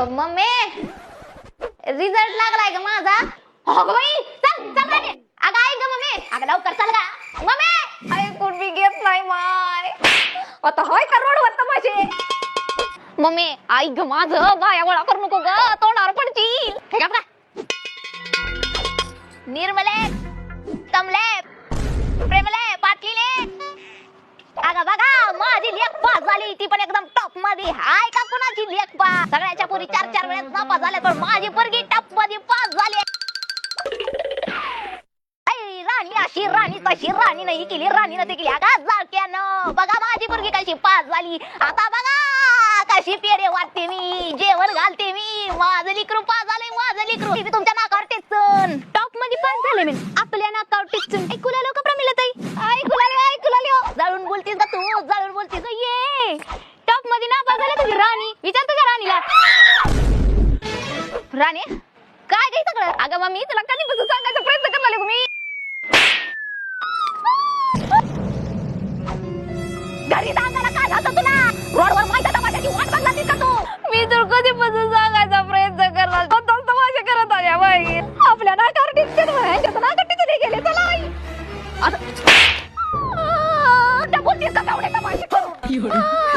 Mummy result लागलाय का माझा? हो ग बाई चल चल अगं ऐक ग मम्मी. अगं लवकर चल का मम्मी ऐकून मी घेत नाही माय. आता होय का मम्मी ऐक ग माझं. बाया गोळा करू नको ग. तोंडावर पडतील हे का निर्मले कमले प्रेमले पाटलीले अगं बघा माझी लेख पास झाली. ती पण एकदम टॉपमध्ये. हाय का कुणाची लेख पास सगळ्याच्या पुरी चार चार वेळेस नापास झाल्या पण माझी पोरगी टॉपमध्ये पास झाली. राणी अशी राणी तशी राणी नाही केली राणीनं ते केली. अगं जाळक्यानं. बघा माझी पोरगी कशी पास झाली. आता बघा कशी पेढे वाटते मी जेवण घालते मी. माझं लिकरू पास झालंय माझं लिकरू मी तुमच्या नाकावर टेचन. टॉपमध्ये पास झाले मी. आपल्या नाकावर टेचन. ऐकूला लोक प्रमिला ताई ऐकूला ऐकूला जाळून बोलतीस का तू जाळून बोलतीस? ये. मध्ये नापास झालं तुझी राणी. विचार तुझ्या राणीला. राणी काय काय सगळं? अगं मग मी तुला कधीपासून सांगायचा प्रयत्न करणार मी घरी सांगायला काय झालं तुला. रोडवर माहिती तमाशाची वाट बघला का तू? मी तर कधीपासून सांगायचा प्रयत्न करणार स्वतःच तमाशा करत आल्या बाई? आपल्या नाकावर टिकते गेले चला आता तमाशे करून